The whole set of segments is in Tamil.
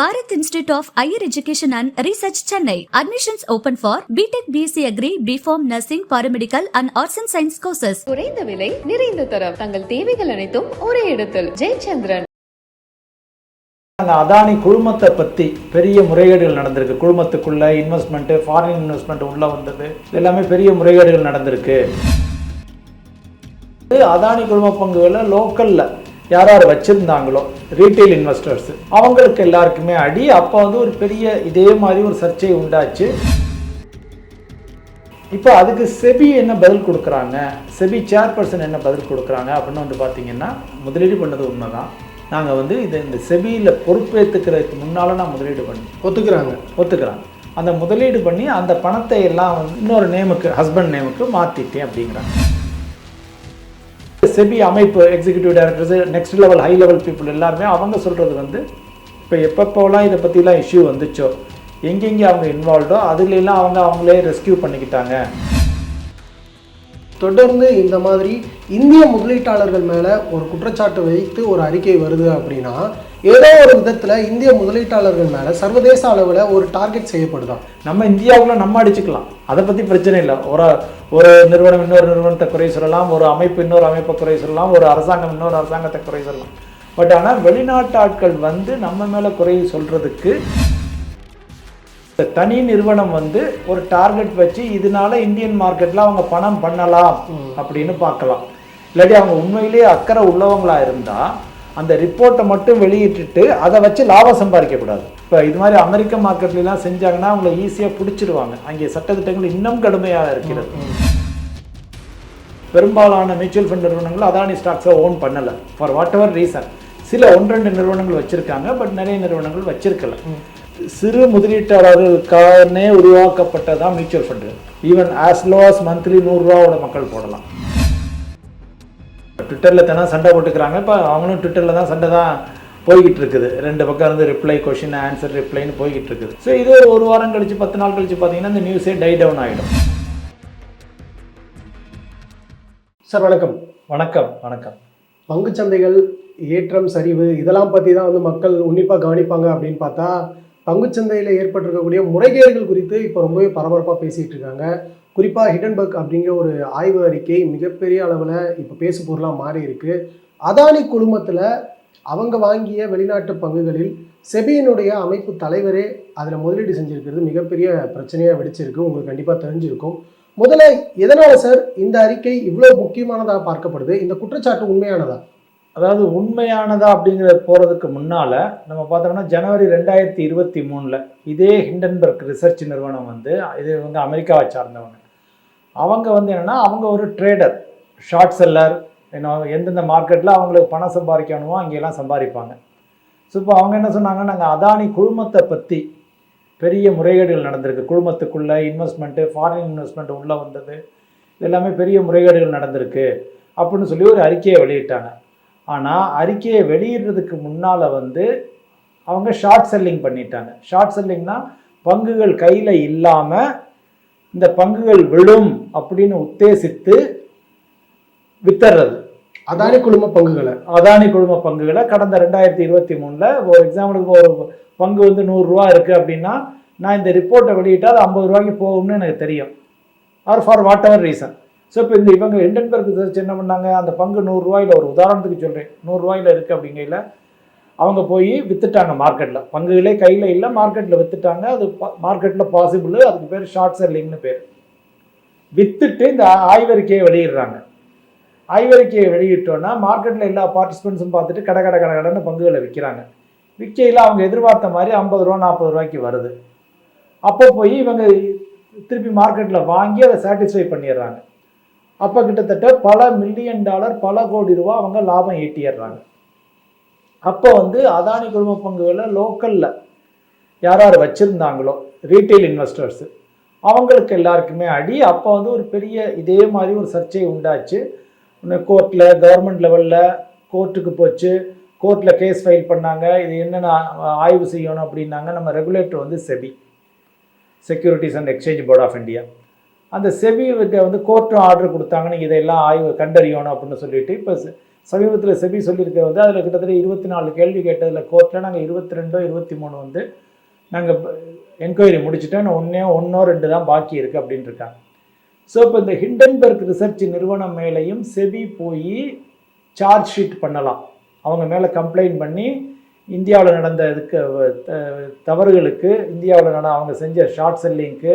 Bharat Institute of Higher Education and Research Chennai. Admissions open for BTech BSc Agri, BPharm Nursing, Paramedical and Arts and Science courses. குறைந்த விலை நிறைந்த தரம். தங்கள் தேவைகள் அனைத்தும் ஒரே இடத்தில். ஜெயச்சந்திரன். அந்த அதானி குழுமத்தை பற்றி பெரிய முறைகேடுகள் நடந்திருக்கு. குழுமத்துக்குள்ள இன்வெஸ்ட்மெண்ட்டு ஃபாரின் இன்வெஸ்ட்மெண்ட் உள்ளே வந்தது. எல்லாமே பெரிய முறைகேடுகள் நடந்திருக்கு. இது அதானி குழும பங்குகளை லோக்கலில் யார் யார் வச்சுருந்தாங்களோ ரீட்டைல் இன்வெஸ்டர்ஸ் அவங்களுக்கு எல்லாருக்குமே அடி. அப்போ வந்து ஒரு பெரிய இதே மாதிரி ஒரு சர்ச்சை உண்டாச்சு. இப்போ அதுக்கு செபி என்ன பதில் கொடுக்குறாங்க? செபி சேர்பர்சன் என்ன பதில் கொடுக்குறாங்க அப்படின்னு வந்து பார்த்தீங்கன்னா முதலீடு பண்ணது உண்மைதான். நாங்கள் வந்து இது இந்த செபியில் பொறுப்பேற்றுக்கிறதுக்கு முன்னால் நான் முதலீடு பண்ணி ஒத்துக்கிறாங்க. ஒத்துக்கிறாங்க. அந்த முதலீடு பண்ணி அந்த பணத்தை எல்லாம் வந்து இன்னொரு நேமுக்கு ஹஸ்பண்ட் நேமுக்கு மாற்றிட்டேன் அப்படிங்கிறாங்க. செபி அமைப்பு executive directors next level high level people எல்லாருமே அவங்க சொல்கிறது வந்து இப்போ எப்பப்போலாம் இதை பற்றிலாம் இஷ்யூ வந்துச்சோ எங்கெங்கே அவங்க இன்வால்வ்டோ அதுலெல்லாம் அவங்க அவங்களே ரெஸ்கியூ பண்ணிக்கிட்டாங்க. தொடர்ந்து இந்த மாதிரி இந்திய முதலீட்டாளர்கள் மேலே ஒரு குற்றச்சாட்டு வைத்து ஒரு அறிக்கை வருது அப்படின்னா ஏதோ ஒரு விதத்தில் இந்திய முதலீட்டாளர்கள் மேலே சர்வதேச அளவில் ஒரு டார்கெட் செய்யப்படுதா? நம்ம இந்தியாவுக்குள்ள நம்ம அடிச்சுக்கலாம். அதை பற்றி பிரச்சனை இல்லை. ஒரு ஒரு நிறுவனம் இன்னொரு நிறுவனத்தை குறை சொல்லலாம். ஒரு அமைப்பு இன்னொரு அமைப்பை குறை சொல்லலாம். ஒரு அரசாங்கம் இன்னொரு அரசாங்கத்தை குறை சொல்லலாம். பட் ஆனால் வெளிநாட்டு ஆட்கள் வந்து நம்ம மேலே குறை சொல்கிறதுக்கு தனி நிறுவனம் வந்து ஒரு டார்கெட் வச்சு இதனால இந்தியன் மார்க்கெட்டில் அவங்க பணம் பண்ணலாம் அப்படின்னு பார்க்கலாம். இல்லாட்டி அவங்க உண்மையிலேயே அக்கறை உள்ளவங்களா இருந்தால் அந்த ரிப்போர்ட்டை மட்டும் வெளியிட்டுட்டு அதை வச்சு லாபம் சம்பாதிக்கக்கூடாது. இப்போ இது மாதிரி அமெரிக்க மார்க்கெட்லாம் செஞ்சாங்கன்னா அவங்கள ஈஸியாக பிடிச்சிடுவாங்க அங்கே சட்டத்திட்டங்கள் இன்னும் கடுமையாக இருக்கிறது. பெரும்பாலான மியூச்சுவல் ஃபண்ட் நிறுவனங்கள் அதானி ஸ்டாக்ஸை ஓன் பண்ணலை. ஃபார் வாட் எவர் ரீசன் சில ஒன்று ரெண்டு நிறுவனங்கள் வச்சுருக்காங்க பட் நிறைய நிறுவனங்கள் வச்சிருக்கல. சிறு முதலீட்டாளர்களுக்கானே உருவாக்கப்பட்டதான் mutual fund even as low as monthly நூறுரூவாவோட மக்கள் போடலாம். ட்விட்டரில் தினம் சண்டை போட்டுக்கிறாங்க. இப்போ அவங்களும் ட்விட்டரில் தான் சண்டை தான் போய்கிட்டு இருக்குது. ரெண்டு பக்கம் இருந்து ரிப்ளை கொஷின் ஆன்சர் ரிப்ளைன்னு போய்கிட்டு இருக்குது. ஸோ இது ஒரு ஒரு வாரம் கழிச்சு பத்து நாள் கழிச்சு பார்த்தீங்கன்னா இந்த நியூஸே டை டவுன் ஆகிடும் சார் வணக்கம். வணக்கம் வணக்கம். பங்குச்சந்தைகள் ஏற்றம் சரிவு இதெல்லாம் பற்றி தான் வந்து மக்கள் உன்னிப்பாக கவனிப்பாங்க அப்படின்னு பார்த்தா பங்குச்சந்தையில் ஏற்பட்டிருக்கக்கூடிய முறைகேடுகள் குறித்து இப்போ ரொம்பவே பரபரப்பாக பேசிகிட்டு இருக்காங்க. குறிப்பாக ஹிடன்பர்க் அப்படிங்கிற ஒரு ஆய்வு அறிக்கை மிகப்பெரிய அளவில் இப்போ பேசு பொருளாக மாறி இருக்கு. அதானி குழுமத்தில் அவங்க வாங்கிய வெளிநாட்டு பங்குகளில் செபியினுடைய அமைப்பு தலைவரே அதில் முதலீடு செஞ்சிருக்கிறது மிகப்பெரிய பிரச்சனையாக வெடிச்சிருக்கு. உங்களுக்கு கண்டிப்பாக தெரிஞ்சிருக்கும். முதல்ல எதனால் சார் இந்த அறிக்கை இவ்வளோ முக்கியமானதாக பார்க்கப்படுது? இந்த குற்றச்சாட்டு உண்மையானதா? அதாவது உண்மையானதா அப்படிங்கிற போகிறதுக்கு முன்னால் நம்ம பார்த்தோம்னா ஜனவரி ரெண்டாயிரத்தி இருபத்தி மூணில் இதே ஹிண்டன்பர்க் ரிசர்ச் நிறுவனம் வந்து இது வந்து அமெரிக்காவை சார்ந்தவங்க. அவங்க வந்து என்னென்னா அவங்க ஒரு ட்ரேடர் ஷார்ட் செல்லர் என்ன எந்தெந்த மார்க்கெட்டில் அவங்களுக்கு பணம் சம்பாதிக்கணுமோ அங்கெல்லாம் சம்பாதிப்பாங்க. ஸோ இப்போ அவங்க என்ன சொன்னாங்க நாங்கள் அதானி குழுமத்தை பற்றி பெரிய முறைகேடுகள் நடந்திருக்கு. குழுமத்துக்குள்ளே இன்வெஸ்ட்மெண்ட்டு ஃபாரின் இன்வெஸ்ட்மெண்ட் உள்ளே வந்தது. எல்லாமே பெரிய முறைகேடுகள் நடந்திருக்கு அப்படின்னு சொல்லி ஒரு அறிக்கையை வெளியிட்டாங்க. ஆனால் அறிக்கையை வெளியிடுறதுக்கு முன்னால் வந்து அவங்க ஷார்ட் செல்லிங் பண்ணிட்டாங்க. ஷார்ட் செல்லிங்னா பங்குகள் கையில் இல்லாமல் இந்த பங்குகள் விழும் அப்படின்னு உத்தேசித்து வித்தர்றது. அதானி குழும பங்குகளை? அதானி குழும பங்குகளை கடந்த ரெண்டாயிரத்தி இருபத்தி மூணில் ஒரு எக்ஸாம்பிளுக்கு ஒரு பங்கு வந்து நூறுரூவா இருக்குது அப்படின்னா நான் இந்த ரிப்போர்ட்டை வெளியிட்டால் அது ஐம்பது ரூபாய்க்கு போகும்னு எனக்கு தெரியும். Or for whatever reason so இப்போ இந்த இவங்க ஹிண்டன்பர்க் ரிசர்ச் என்ன பண்ணாங்க? அந்த பங்கு நூறுரூவாயில் ஒரு உதாரணத்துக்கு சொல்கிறேன் நூறுரூவாயில் இருக்குது அப்படிங்கையில் அவங்க போய் வித்துட்டாங்க மார்க்கெட்டில் பங்குகளே கையில் இல்லை மார்க்கெட்டில் வித்துட்டாங்க. அது மார்க்கெட்டில் பாசிபிள் அதுக்கு பேர் ஷார்ட் செல்லிங்னு பேர். வித்துட்டு இந்த ஆய்வறிக்கையை வெளியிடுறாங்க. ஆய்வறிக்கையை வெளியிட்டோன்னா மார்க்கெட்டில் எல்லா பார்ட்டிசிபென்ட்ஸும் பார்த்துட்டு கடை கடை கடை கடைன்னு பங்குகளை விற்கிறாங்க விற்கையில் அவங்க எதிர்பார்த்த மாதிரி ஐம்பது ரூபா நாற்பது ரூபாய்க்கு வருது. அப்போ போய் இவங்க திருப்பி மார்க்கெட்டில் வாங்கி அதை சாட்டிஸ்ஃபை பண்ணிடுறாங்க. அப்போ கிட்டத்தட்ட பல மில்லியன் டாலர் பல கோடி ரூபா அவங்க லாபம் ஈட்டிடுறாங்க. அப்போ வந்து அதானி குழும பங்குகளை லோக்கலில் யார் யார் வச்சுருந்தாங்களோ ரீட்டைல் இன்வெஸ்டர்ஸு அவங்களுக்கு எல்லாருக்குமே அடி. அப்போ வந்து ஒரு பெரிய இதே மாதிரி ஒரு சர்ச்சை உண்டாச்சு. கோர்ட்டில் கவர்மெண்ட் லெவலில் கோர்ட்டுக்கு போச்சு. கோர்ட்டில் கேஸ் ஃபைல் பண்ணாங்க. இது என்னென்ன ஆய்வு செய்யணும் அப்படின்னாங்க. நம்ம ரெகுலேட்டர் வந்து SEBI. Securities and exchange board of India அந்த செபி வந்து கோர்ட்டும் ஆர்டர் கொடுத்தாங்க நீங்கள் இதெல்லாம் ஆய்வு கண்டறியணும் அப்படின்னு சொல்லிட்டு இப்போ சமீபத்தில் செபி சொல்லியிருக்க வந்து அதில் கிட்டத்தட்ட இருபத்தி நாலு கேள்வி கேட்டதில் கோர்ட்டில் நாங்கள் இருபத்தி ரெண்டோ இருபத்தி மூணு வந்து நாங்கள் என்கொயரி முடிச்சுட்டோம். ஒன்றே ஒன்றோ ரெண்டு தான் பாக்கி இருக்குது அப்படின்ட்டு இருக்காங்க ஸோ இப்போ இந்த ஹிண்டன்பர்க் ரிசர்ச் நிறுவனம் மேலேயும் செபி போய் சார்ஜ் ஷீட் பண்ணலாம். அவங்க மேலே கம்ப்ளைண்ட் பண்ணி இந்தியாவில் நடந்த இதுக்கு த- தவறுகளுக்கு இந்தியாவில் நட அவங்க செஞ்ச ஷார்ட் செல்லிங்க்கு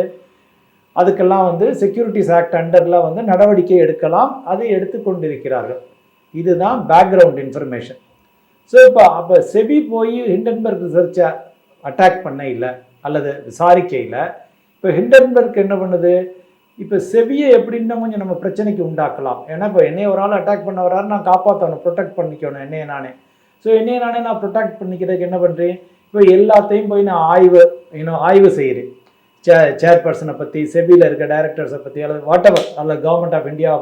அதுக்கெல்லாம் வந்து செக்யூரிட்டிஸ் ஆக்ட் அண்டரில் வந்து நடவடிக்கை எடுக்கலாம். அதை எடுத்துக்கொண்டிருக்கிறார்கள் இதுதான் பேக்ரவுண்ட் இன்ஃபர்மேஷன் ஸோ இப்போ அப்போ செபி போய் ஹிண்டன்பர்க் ரிசர்ச்சை அட்டாக் பண்ண இல்லை அல்லது விசாரிக்கையில் இப்போ ஹிண்டன்பர்க் என்ன பண்ணுது? இப்போ செபியை எப்படின்னா கொஞ்சம் நம்ம பிரச்சனைக்கு உண்டாக்கலாம்? ஏன்னா இப்போ என்னைய ஒரு ஆள் அட்டாக் பண்ண வராரு நான் காப்பாற்றணும் ப்ரொடெக்ட் பண்ணிக்கணும் என்னைய நானே. ஸோ என்னைய நானே நான் ப்ரொடெக்ட் பண்ணிக்கிறதுக்கு என்ன பண்ணுறேன் இப்போ எல்லாத்தையும் போய் நான் ஆய்வு இன்னும் ஆய்வு செய்கிறேன் சே சேர்பர்சனை பற்றி செபியில் இருக்க டைரக்டர்ஸை பற்றி அல்லது வாட் எவர் அல்லது கவர்மெண்ட் ஆஃப் இந்தியா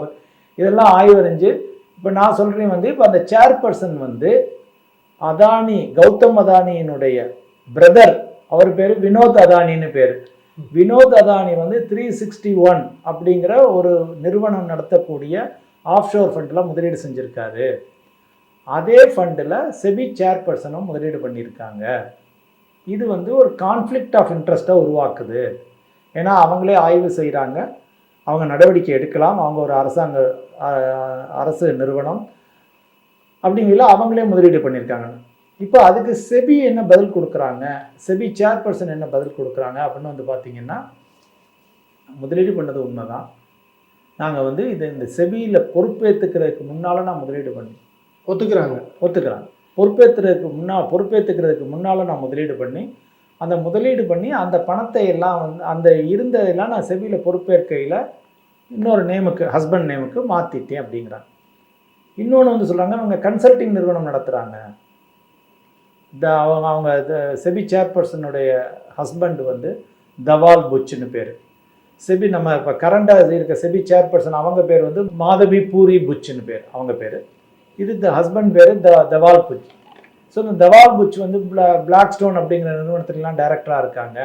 இதெல்லாம் ஆய்வறிஞ்சு இப்போ நான் சொல்கிறேன் வந்து இப்போ அந்த சேர்பர்சன் வந்து அதானி கௌதம் அதானியினுடைய பிரதர் அவர் பேர் வினோத் அதானின்னு பேர். வினோத் அதானி வந்து த்ரீ சிக்ஸ்டி ஒன் அப்படிங்கிற ஒரு நிறுவனம் நடத்தக்கூடிய ஆஃப்ஷோர் ஃபண்டில் முதலீடு செஞ்சுருக்காரு. அதே ஃபண்டில் செபி சேர்பர்சனும் முதலீடு பண்ணியிருக்காங்க. இது வந்து ஒரு கான்ஃப்ளிக்ட் ஆஃப் இன்ட்ரெஸ்ட்டை உருவாக்குது. ஏன்னா அவங்களே ஆய்வு செய்கிறாங்க அவங்க நடவடிக்கை எடுக்கலாம். அவங்க ஒரு அரசாங்க அரசு நிறுவனம் அப்படிங்கிற அவங்களே முதலீடு பண்ணியிருக்காங்க. இப்போ அதுக்கு செபி என்ன பதில் கொடுக்குறாங்க? செபி சேர்பர்சன் என்ன பதில் கொடுக்குறாங்க அப்படின்னு வந்து பார்த்தீங்கன்னா முதலீடு பண்ணது உண்மைதான். நாங்கள் வந்து இது இந்த செபியில் பொறுப்பேற்றுக்கிறதுக்கு முன்னால் நான் முதலீடு பண்ணி ஒத்துக்கிறாங்க. ஒத்துக்கிறாங்க. பொறுப்பேற்றுறதுக்கு முன்னா பொறுப்பேற்றுக்கிறதுக்கு முன்னால் நான் முதலீடு பண்ணி அந்த முதலீடு பண்ணி அந்த பணத்தை எல்லாம் வந்து அந்த இருந்ததெல்லாம் நான் செபியில் பொறுப்பேற்கையில் இன்னொரு நேமுக்கு ஹஸ்பண்ட் நேமுக்கு மாற்றிட்டேன் அப்படிங்கிறாங்க. இன்னொன்று வந்து சொல்கிறாங்க அவங்க கன்சல்டிங் நிறுவனம் நடத்துகிறாங்க த அவங்க அவங்க த- செபி சேர்பர்சனுடைய ஹஸ்பண்ட் வந்து தவால் புச்சுன்னு பேர். செபி நம்ம இப்போ கரண்டாக இருக்க செபி சேர்பர்சன் அவங்க பேர் வந்து மாதவி பூரி புச்சுன்னு பேர் அவங்க பேர். இது த ஹஸ்பண்ட் பேர் த தவால் புச் ஸோ இந்த தவால் புச் வந்து பிளா பிளாக் ஸ்டோன் அப்படிங்கிற நிறுவனத்துலலாம் டைரக்டராக இருக்காங்க.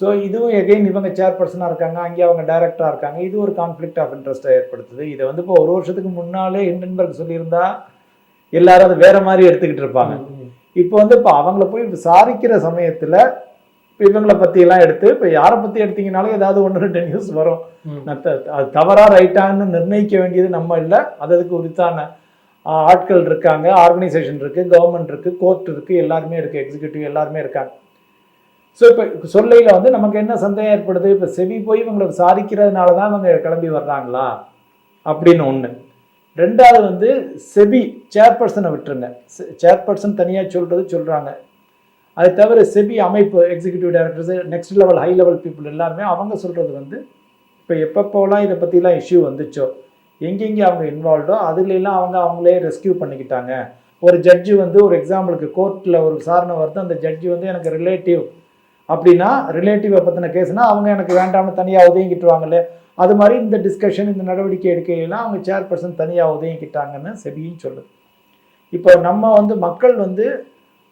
ஸோ இதுவும் எகைன் இவங்க சேர்பர்சனாக இருக்காங்க. அங்கே அவங்க டைரக்டராக இருக்காங்க. இது ஒரு கான்ஃப்ளிக்ட் ஆஃப் இன்ட்ரெஸ்ட்டை ஏற்படுத்துது. இதை வந்து இப்போ ஒரு வருஷத்துக்கு முன்னாலே ஹிண்டன்பர்க் சொல்லியிருந்தா எல்லாரும் அதை வேற மாதிரி எடுத்துக்கிட்டு இருப்பாங்க. இப்போ வந்து இப்போ அவங்கள போய் விசாரிக்கிற சமயத்தில் இப்போ இவங்களை பற்றியெல்லாம் எடுத்து இப்போ யாரை பற்றி எடுத்தீங்கனாலும் ஏதாவது ஒன்று ரெண்டு நியூஸ் வரும். அது தவறா ரைட்டான்னு நிர்ணயிக்க வேண்டியது நம்ம இல்லை. அது அதுக்கு உரித்தான ஆட்கள் இருக்காங்க ஆர்கனைசேஷன் இருக்குது கவர்மெண்ட் இருக்குது கோர்ட் இருக்குது எல்லாருமே இருக்குது எக்ஸிக்யூட்டிவ் எல்லாருமே இருக்காங்க. ஸோ இப்போ சொல்லையில் வந்து நமக்கு என்ன சந்தேகம் ஏற்படுது? இப்போ செவி போய் இவங்களை விசாரிக்கிறதுனால தான் இவங்க கிளம்பி வர்றாங்களா? அப்படின்னு ஒன்று ரெண்டாவது வந்து செபி சேர்பர்சனை விட்டுருங்க. சேர்பர்சன் தனியாக சொல்கிறது சொல்கிறாங்க அது தவிர செபி அமைப்பு executive directors next level high level people எல்லாருமே அவங்க சொல்கிறது வந்து இப்போ எப்பப்போலாம் இதை பற்றிலாம் இஷ்யூ வந்துச்சோ? எங்கெங்கே அவங்க இன்வால்வ்டோ அதுலெல்லாம் அவங்க அவங்களே ரெஸ்கியூ பண்ணிக்கிட்டாங்க. ஒரு ஜட்ஜு வந்து ஒரு எக்ஸாம்பிளுக்கு கோர்ட்டில் ஒரு விசாரணை வருது அந்த ஜட்ஜு வந்து எனக்கு ரிலேட்டிவ் அப்படின்னா ரிலேட்டிவை பற்றின கேஸ்னால் அவங்க எனக்கு வேண்டாம்னு தனியாக உதவிக்கிட்டுருவாங்களே அது மாதிரி இந்த டிஸ்கஷன் இந்த நடவடிக்கை எடுக்கையெல்லாம் அவங்க சேர்பர்சன் தனியாக உதவிக்கிட்டாங்கன்னு செபியும் சொல்லுது. இப்போ நம்ம வந்து மக்கள் வந்து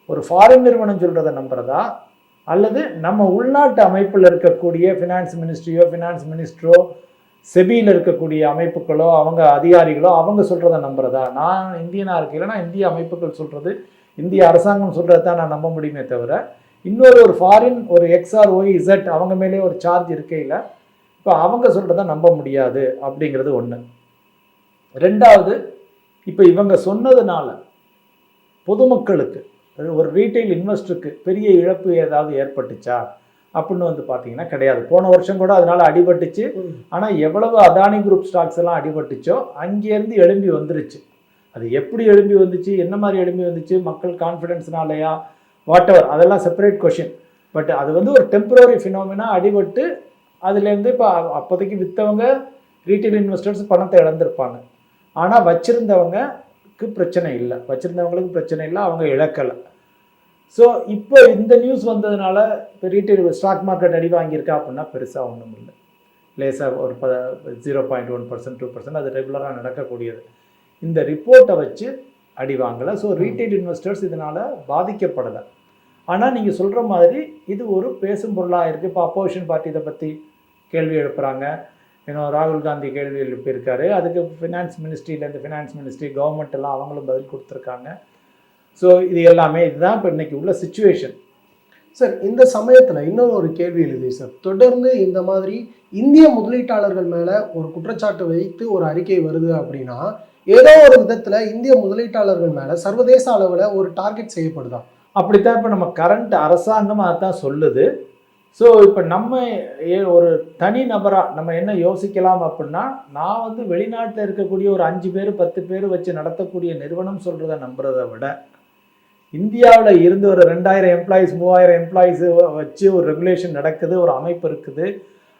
ஒரு ஃபாரின் நிறுவனம் சொல்கிறத நம்புறதா? அல்லது நம்ம உள்நாட்டு அமைப்பில் இருக்கக்கூடிய ஃபினான்ஸ் மினிஸ்ட்ரியோ ஃபினான்ஸ் மினிஸ்டரோ செபியில் இருக்கக்கூடிய அமைப்புகளோ அவங்க அதிகாரிகளோ அவங்க சொல்கிறத நம்புறதா? நான் இந்தியனாக இருக்கையில் நான் இந்திய அமைப்புகள் சொல்கிறது இந்திய அரசாங்கம் சொல்கிறது தான் நான் நம்ப முடியுமே தவிர இன்னொரு ஒரு ஃபாரின் ஒரு எக்ஸ்ஆர் ஒய் இசட் அவங்க மேலே ஒரு சார்ஜ் இருக்கையில் இப்போ அவங்க சொல்கிறத நம்ப முடியாது அப்படிங்கிறது ஒன்று ரெண்டாவது இப்போ இவங்க சொன்னதுனால பொதுமக்களுக்கு அது ஒரு ரீட்டைல் இன்வெஸ்டருக்கு பெரிய இழப்பு ஏதாவது ஏற்பட்டுச்சா? அப்படின்னு வந்து பார்த்தீங்கன்னா கிடையாது. போன வருஷம் கூட அதனால அடிபட்டுச்சு. ஆனால் எவ்வளவு அதானி குரூப் ஸ்டாக்ஸ் எல்லாம் அடிபட்டுச்சோ அங்கேருந்து எழும்பி வந்துருச்சு. அது எப்படி எழும்பி வந்துச்சு என்ன மாதிரி எழும்பி வந்துச்சு மக்கள் கான்ஃபிடென்ஸ்னாலயா வாட் எவர் அதெல்லாம் செப்பரேட் கொஷின் பட் அது வந்து ஒரு டெம்பரரி ஃபினோமினா அடிபட்டு அதுலேருந்து இப்போ அப்போதைக்கு விற்றவங்க ரீட்டைல் இன்வெஸ்டர்ஸ் பணத்தை இழந்திருப்பாங்க. ஆனால் வச்சுருந்தவங்களுக்கு பிரச்சனை இல்லை. வச்சுருந்தவங்களுக்கு பிரச்சனை இல்லை அவங்க இழக்கலை. ஸோ இப்போ இந்த நியூஸ் வந்ததுனால இப்போ ரீட்டைல் ஸ்டாக் மார்க்கெட் அடி வாங்கியிருக்கா அப்படின்னா பெருசாக ஒன்றும் இல்லை. லேசாக ஒரு ப zero point one percent two percent அது ரெகுலராக நடக்கக்கூடியது. இந்த ரிப்போர்ட்டை வச்சு அடி வாங்கலை. ஸோ ரீட்டைல் இன்வெஸ்டர்ஸ் இதனால் பாதிக்கப்படலை. ஆனால் நீங்கள் சொல்கிற மாதிரி இது ஒரு பேசும் பொருளாக இருக்குது இப்போ அப்போசிஷன் பார்ட்டி இதை பற்றி கேள்வி எழுப்புறாங்க. இன்னும் ராகுல் காந்தி கேள்வி எழுப்பியிருக்காரு. அதுக்கு ஃபினான்ஸ் மினிஸ்ட்ரியிலேருந்து ஃபினான்ஸ் மினிஸ்ட்ரி கவர்மெண்ட் எல்லாம் அவங்களும் பதில் கொடுத்துருக்காங்க. ஸோ இது எல்லாமே இதுதான் இப்போ இன்னைக்கு உள்ள சுச்சுவேஷன் சார் இந்த சமயத்தில் இன்னொரு ஒரு கேள்வி எழுதி சார் தொடர்ந்து இந்த மாதிரி இந்திய முதலீட்டாளர்கள் மேலே ஒரு குற்றச்சாட்டு வைத்து ஒரு அறிக்கை வருது அப்படின்னா ஏதோ ஒரு விதத்தில் இந்திய முதலீட்டாளர்கள் மேலே சர்வதேச அளவில் ஒரு டார்கெட் செய்யப்படுதா? அப்படித்தான் இப்போ நம்ம கரண்ட் அரசாங்கம் அதான் சொல்லுது. ஸோ இப்போ நம்ம ஏ- ஒரு தனி நபராக நம்ம என்ன யோசிக்கலாம் அப்படின்னா நான் வந்து வெளிநாட்டில் இருக்கக்கூடிய ஒரு அஞ்சு பேர் பத்து பேர் வச்சு நடத்தக்கூடிய நிறுவனம் சொல்கிறத நம்புறதை விட இந்தியாவில் இருந்து ஒரு ரெண்டாயிரம் எம்ப்ளாயீஸ் மூவாயிரம் எம்ப்ளாயீஸ் வச்சு ஒரு ரெகுலேஷன் நடக்குது ஒரு அமைப்பு இருக்குது.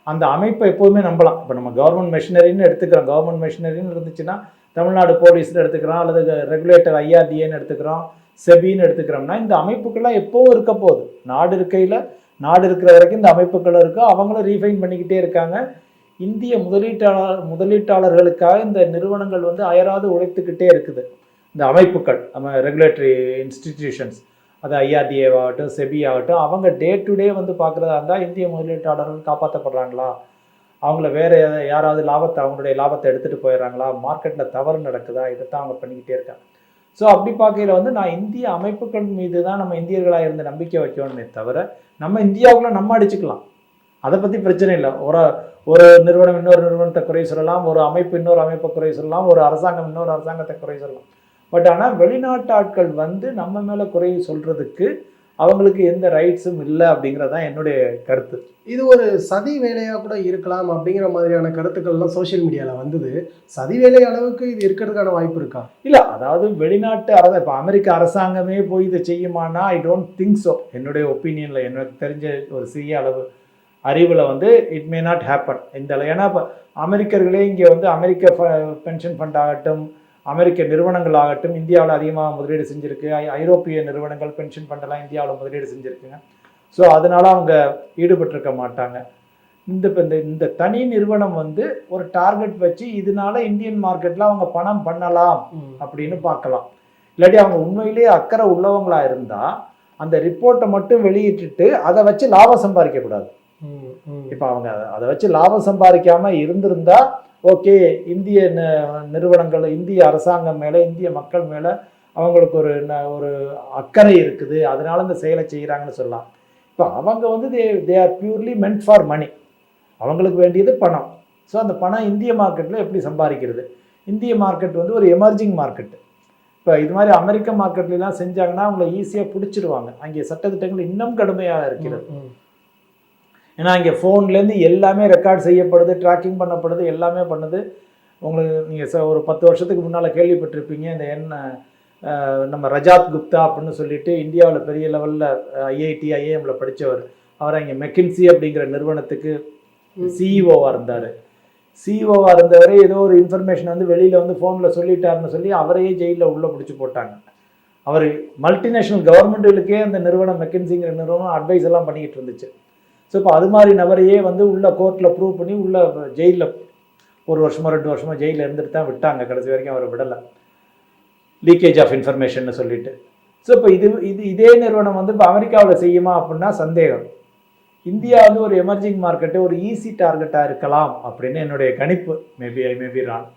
அந்த அமைப்பை எப்போதுமே நம்பலாம். இப்போ நம்ம கவர்மெண்ட் மெஷினரின்னு எடுத்துக்கிறோம். கவர்மெண்ட் மெஷினரின்னு இருந்துச்சுன்னா தமிழ்நாடு போலீஸ்னு எடுத்துக்கிறோம் அல்லது ரெகுலேட்டர் ஐஆர்டிஏன்னு எடுத்துக்கிறோம் செபின்னு எடுத்துக்கிறோம்னா இந்த அமைப்புக்கெல்லாம் எப்போவும் இருக்க போகுது. நாடு இருக்கையில் நாடு இருக்கிற வரைக்கும் இந்த அமைப்புகள் இருக்குது அவங்களும் ரீஃபைன் பண்ணிக்கிட்டே இருக்காங்க. இந்திய முதலீட்டாளர் முதலீட்டாளர்களுக்காக இந்த நிறுவனங்கள் வந்து அயராது உழைத்துக்கிட்டே இருக்குது. இந்த அமைப்புகள் நம்ம ரெகுலேட்டரி இன்ஸ்டிடியூஷன்ஸ் அது ஐஆர்டிஏ ஆகட்டும் செபி ஆகட்டும் அவங்க டே டு டே வந்து பார்க்குறதா இருந்தால் இந்திய முதலீட்டாளர்கள் காப்பாற்றப்படுறாங்களா அவங்கள வேற யாராவது லாபத்தை அவங்களுடைய லாபத்தை எடுத்துகிட்டு போயிடுறாங்களா? மார்க்கெட்டில் தவறு நடக்குதா? இதைத்தான் அவங்க பண்ணிக்கிட்டே இருக்காங்க. ஸோ அப்படி பார்க்கையில் வந்து நான் இந்திய அமைப்புகள் மீது தான் நம்ம இந்தியர்களாக இருந்து நம்பிக்கை வைக்கணுமே தவிர நம்ம இந்தியாவுக்குள்ள நம்ம அடிச்சுக்கலாம். அதை பற்றி பிரச்சனை இல்லை. ஒரு ஒரு நிறுவனம் இன்னொரு நிறுவனத்தை குறை சொல்லலாம் ஒரு அமைப்பு இன்னொரு அமைப்பை குறை சொல்லலாம் ஒரு அரசாங்கம் இன்னொரு அரசாங்கத்தை குறை சொல்லலாம். பட் ஆனால் வெளிநாட்டு ஆட்கள் வந்து நம்ம மேலே குறை சொல்கிறதுக்கு அவங்களுக்கு எந்த ரைட்ஸும் இல்லை அப்படிங்கிறது தான் என்னுடைய கருத்து. இது ஒரு சதி வேலையாக கூட இருக்கலாம் அப்படிங்கிற மாதிரியான கருத்துக்கள்லாம் சோஷியல் மீடியாவில் வந்தது. சதி வேலை அளவுக்கு இது இருக்கிறதுக்கான வாய்ப்பு இருக்கா? இல்லை அதாவது வெளிநாட்டு அரசு இப்போ அமெரிக்க அரசாங்கமே போய் இதை செய்யுமானா? ஐ டோன்ட் திங்க் ஸோ என்னுடைய ஒப்பீனியனில் எனக்கு தெரிஞ்ச ஒரு சிறிய அளவு அறிவில் வந்து இட் மே நாட் ஹேப்பன் இந்த. ஏன்னா இப்போ அமெரிக்கர்களே இங்கே வந்து அமெரிக்க பென்ஷன் ஃபண்ட் ஆகட்டும் அமெரிக்க நிறுவனங்கள் ஆகட்டும் இந்தியாவில் அதிகமாக முதலீடு செஞ்சுருக்கு. ஐரோப்பிய நிறுவனங்கள் பென்ஷன் ஃபண்டெல்லாம் இந்தியாவில் முதலீடு செஞ்சுருக்குங்க. ஸோ அதனால அவங்க ஈடுபட்டிருக்க மாட்டாங்க. இந்த இப்ப இந்த இந்த தனி நிறுவனம் வந்து ஒரு டார்கெட் வச்சு இதனால இந்தியன் மார்க்கெட்டில் அவங்க பணம் பண்ணலாம் அப்படின்னு பார்க்கலாம். இல்லாட்டி அவங்க உண்மையிலேயே அக்கறை உள்ளவங்களா இருந்தா அந்த ரிப்போர்ட்டை மட்டும் வெளியிட்டுட்டு அதை வச்சு லாபம் சம்பாதிக்க கூடாது இப்போ அவங்க அதை- அதை வச்சு லாபம் சம்பாதிக்காம இருந்திருந்தா ஓகே இந்திய நிறுவனங்கள் இந்திய அரசாங்கம் மேலே இந்திய மக்கள் மேலே அவங்களுக்கு ஒரு ந- ஒரு அக்கறை இருக்குது. அதனால இந்த செயலை செய்கிறாங்கன்னு சொல்லலாம். இப்போ அவங்க வந்து they they are purely meant for money அவங்களுக்கு வேண்டியது பணம். ஸோ அந்த பணம் இந்திய மார்க்கெட்டில் எப்படி சம்பாதிக்கிறது? இந்திய மார்க்கெட் வந்து ஒரு எமர்ஜிங் மார்க்கெட்டு இப்போ இது மாதிரி அமெரிக்க மார்க்கெட்லாம் செஞ்சாங்கன்னா அவங்கள ஈஸியாக பிடிச்சிருவாங்க. அங்கே சட்டத்திட்டங்கள் இன்னும் கடுமையாக இருக்கிறது. ஏன்னா இங்கே ஃபோன்லேருந்து எல்லாமே ரெக்கார்ட் செய்யப்படுது ட்ராக்கிங் பண்ணப்படுது எல்லாமே பண்ணுது. உங்களுக்கு நீங்கள் ஒரு பத்து வருஷத்துக்கு முன்னால் கேள்விப்பட்டிருப்பீங்க இந்த என்ன நம்ம ரஜாத் குப்தா அப்படின்னு சொல்லிட்டு இந்தியாவில் பெரிய லெவலில் ஐஐடி ஐஏஎம்ல படித்தவர் அவர் இங்கே மெக்கின்சி அப்படிங்கிற நிறுவனத்துக்கு சிஇஓவாக இருந்தார். சிஇஓவாக இருந்தவரே ஏதோ ஒரு இன்ஃபர்மேஷன் வந்து வெளியில் வந்து ஃபோனில் சொல்லிட்டாருன்னு சொல்லி அவரையே ஜெயிலில் உள்ளே பிடிச்சி போட்டாங்க. அவர் மல்டிநேஷ்னல் கவர்மெண்ட்டுகளுக்கே அந்த நிறுவனம் மெக்கின்சிங்கிற நிறுவனம் அட்வைஸ் எல்லாம் பண்ணிக்கிட்டு இருந்துச்சு. ஸோ இப்போ அது மாதிரி நபரையே வந்து உள்ள கோர்ட்டில் ப்ரூவ் பண்ணி உள்ள ஜெயிலில் ஒரு வருஷமோ ரெண்டு வருஷமோ ஜெயிலில் இருந்துட்டு தான் விட்டாங்க. கடைசி வரைக்கும் அவரை விடலை. லீக்கேஜ் ஆஃப் இன்ஃபர்மேஷன் சொல்லிட்டு. ஸோ இப்போ இது இது இதே நிறுவனம் வந்து இப்போ அமெரிக்காவில் செய்யுமா அப்படின்னா சந்தேகம். இந்தியா வந்து ஒரு எமர்ஜிங் மார்க்கெட்டு ஒரு ஈஸி டார்கெட்டாக இருக்கலாம் அப்படின்னு என்னுடைய கணிப்பு. மேபி ஐ மேபி ரான்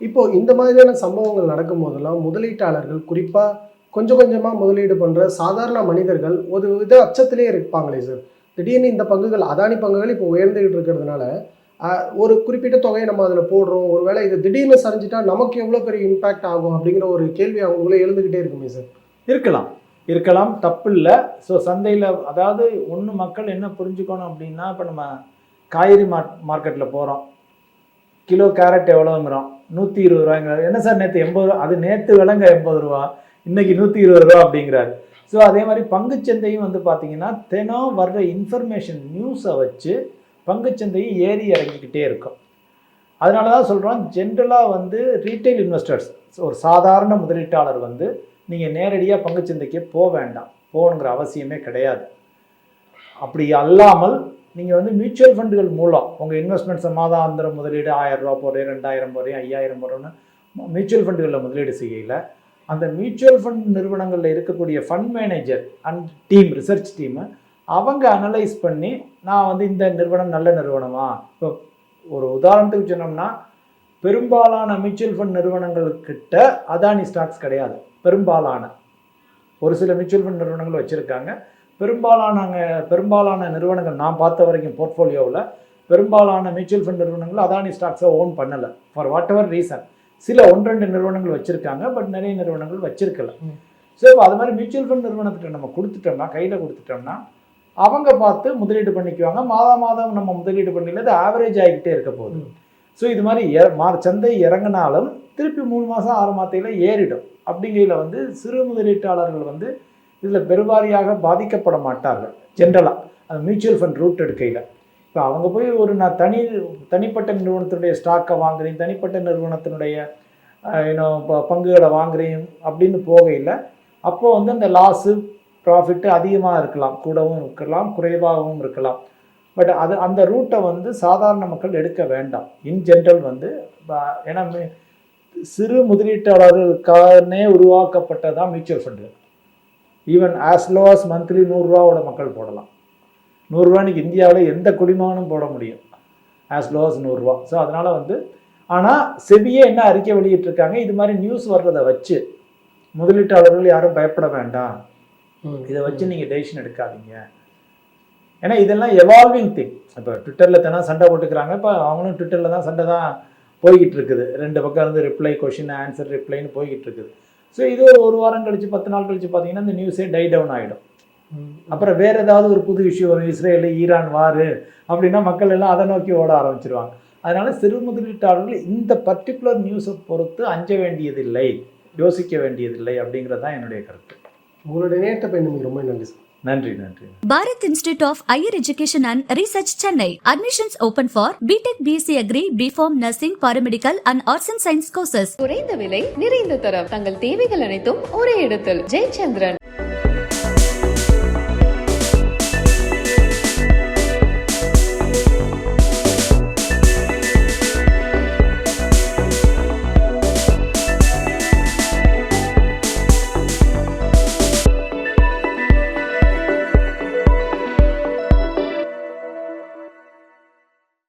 இப்போ இந்த மாதிரியான சம்பவங்கள் நடக்கும் போதெல்லாம் முதலீட்டாளர்கள் குறிப்பாக கொஞ்சம் கொஞ்சமாக முதலீடு பண்ணுற சாதாரண மனிதர்கள் ஒரு வித அச்சத்திலே இருப்பாங்களே சார். திடீர்னு இந்த பங்குகள் அதானி பங்குகள் இப்போ உயர்ந்துகிட்டு இருக்கிறதுனால ஒரு குறிப்பிட்ட தொகையை நம்ம அதில் போடுறோம். ஒரு வேளை இது திடீர்னு சரிஞ்சிட்டா நமக்கு எவ்வளோ பெரிய இம்பேக்ட் ஆகும் அப்படிங்கிற ஒரு கேள்வி அவங்களே எழுந்துக்கிட்டே இருக்குமே சார் இருக்கலாம். இருக்கலாம். தப்பு இல்லை ஸோ சந்தையில் அதாவது ஒன்று மக்கள் என்ன புரிஞ்சுக்கணும் அப்படின்னா இப்போ நம்ம காய்கறி மார்க் மார்க்கெட்டில் போகிறோம் கிலோ கேரட் எவ்வளோங்கிறோம் நூற்றி இருபது ரூபாய்ங்கிறாரு. என்ன சார் நேற்று எண்பது ரூபா? அது நேற்று விலங்க எண்பது ரூபா. இன்னைக்கு நூற்றி இருபது ரூபா அப்படிங்கிறாரு. ஸோ அதே மாதிரி பங்குச்சந்தையும் வந்து பார்த்தீங்கன்னா தினம் வர்ற இன்ஃபர்மேஷன் நியூஸை வச்சு பங்குச்சந்தையும் ஏறி இறங்கிக்கிட்டே இருக்கும். அதனால தான் சொல்கிறோம் ஜென்ரலாக வந்து ரீட்டைல் இன்வெஸ்டர்ஸ் ஒரு சாதாரண முதலீட்டாளர் வந்து நீங்கள் நேரடியாக பங்குச்சந்தைக்கு போக வேண்டாம். போகணுங்கிற அவசியமே கிடையாது. அப்படி அல்லாமல் நீங்கள் வந்து மியூச்சுவல் ஃபண்டுகள் மூலம் உங்கள் இன்வெஸ்ட்மெண்ட்ஸை மாதாந்திர முதலீடு ஆயிரம் ரூபா போடுறேன் ரெண்டாயிரம் போடுறேன் ஐயாயிரம் போடுறேன்னு மியூச்சுவல் ஃபண்டுகளில் முதலீடு செய்யலை. அந்த மியூச்சுவல் ஃபண்ட் நிறுவனங்களில் இருக்கக்கூடிய fund manager and team research team அவங்க அனலைஸ் பண்ணி நான் வந்து இந்த நிறுவனம் நல்ல நிறுவனமா? இப்போ ஒரு உதாரணத்துக்கு சொன்னோம்னா பெரும்பாலான மியூச்சுவல் ஃபண்ட் நிறுவனங்கள்கிட்ட அதானி ஸ்டாக்ஸ் கிடையாது. பெரும்பாலான. ஒரு சில மியூச்சுவல் ஃபண்ட் நிறுவனங்கள் வச்சுருக்காங்க. பெரும்பாலான பெரும்பாலான நிறுவனங்கள் நான் பார்த்த வரைக்கும் போர்ட்ஃபோலியோவில் பெரும்பாலான மியூச்சுவல் ஃபண்ட் நிறுவனங்கள் அதானி ஸ்டாக்ஸை ஓன் பண்ணலை. ஃபார் வாட் எவர் ரீசன் சில ஒன்று ரெண்டு நிறுவனங்கள் வச்சுருக்காங்க பட் நிறைய நிறுவனங்கள் வச்சிருக்கல. ஸோ அது மாதிரி மியூச்சுவல் ஃபண்ட் நிறுவனத்திட்ட நம்ம கொடுத்துட்டோம்னா கையில் கொடுத்துட்டோம்னா அவங்க பார்த்து முதலீடு பண்ணிக்குவாங்க. மாதம் மாதம் நம்ம முதலீடு பண்ணல அது ஆவரேஜ் ஆகிக்கிட்டே இருக்க போகுது. ஸோ இது மாதிரி மா சந்தை இறங்கினாலும் திருப்பி மூணு மாதம் ஆறு மாதத்தில் ஏறிடும். அப்படிங்கையில் வந்து சிறு முதலீட்டாளர்கள் வந்து இதில் பெருவாரியாக பாதிக்கப்பட மாட்டார்கள் ஜென்ரலாக அந்த மியூச்சுவல் ஃபண்ட் ரூட் எடுக்கையில் இப்போ அவங்க போய் ஒரு நான் தனி தனிப்பட்ட நிறுவனத்தினுடைய ஸ்டாக்கை வாங்குறேன் தனிப்பட்ட நிறுவனத்தினுடைய இன்னும் இப்போ பங்குகளை வாங்குறேன் அப்படின்னு போகையில் அப்போ வந்து அந்த லாஸு ப்ராஃபிட்டு அதிகமாக இருக்கலாம் கூடவும் இருக்கலாம் குறைவாகவும் இருக்கலாம். பட் அது அந்த ரூட்டை வந்து சாதாரண மக்கள் எடுக்க வேண்டாம். இன் ஜென்ரல் வந்து ஏன்னா சிறு முதலீட்டாளர்களுக்கானே உருவாக்கப்பட்டதான் mutual fund even as low as monthly நூறுரூவாவோட மக்கள் போடலாம். நூறுரூவா இன்னைக்கு இந்தியாவில் எந்த குடிமகனும் போட முடியும். ஆஸ் லோ as நூறுரூவா. ஸோ அதனால் வந்து ஆனால் செபியே என்ன அறிக்கை வெளியிட்டிருக்காங்க? இது மாதிரி நியூஸ் வர்றதை வச்சு முதலீட்டாளர்கள் யாரும் பயப்பட வேண்டாம். இதை வச்சு நீங்கள் டெசிஷன் எடுக்காதீங்க. ஏன்னா இதெல்லாம் எவால்விங் திங் இப்போ ட்விட்டரில் தானே சண்டை போட்டுக்கிறாங்க. இப்போ அவங்களும் ட்விட்டரில் தான் சண்டை தான் போய்கிட்டு இருக்குது ரெண்டு பக்கம் இருந்து ரிப்ளை கொஷின் ஆன்சர் ரிப்ளைன்னு போய்கிட்டு இருக்குது ஸோ இது ஒரு ஒரு வாரம் கழிச்சு பத்து நாள் கழிச்சு பார்த்தீங்கன்னா இந்த நியூஸே டை டவுன் ஆகிடும். அப்புறம் வேற ஏதாவது ஒரு புது இஷ்யூ வரும். இஸ்ரேல் ஈரான் வாரு அப்படின்னா மக்கள் எல்லாம் அதை நோக்கி ஓட ஆரம்பிச்சிருவாங்க. அதனால சிறு முதலீட்டாளர்கள் இந்த பர்டிகுலர் நியூஸை பொறுத்து அஞ்ச வேண்டியதில்லை யோசிக்க வேண்டியதில்லை அப்படிங்கிறது தான் என்னுடைய கருத்து. உங்களுடைய நேரத்தை பயணம் ரொம்ப நன்றி சார். நன்றி நன்றி. Bharat Institute of Higher Education and Research Chennai. Admissions open for BTech BSc Agri, BPharm Nursing, Paramedical and Arts and Science courses. குறைந்த விலை நிறைந்த தரம். தங்கள் தேவைகள் அனைத்தும் ஒரே இடத்தில். ஜெயச்சந்திரன்.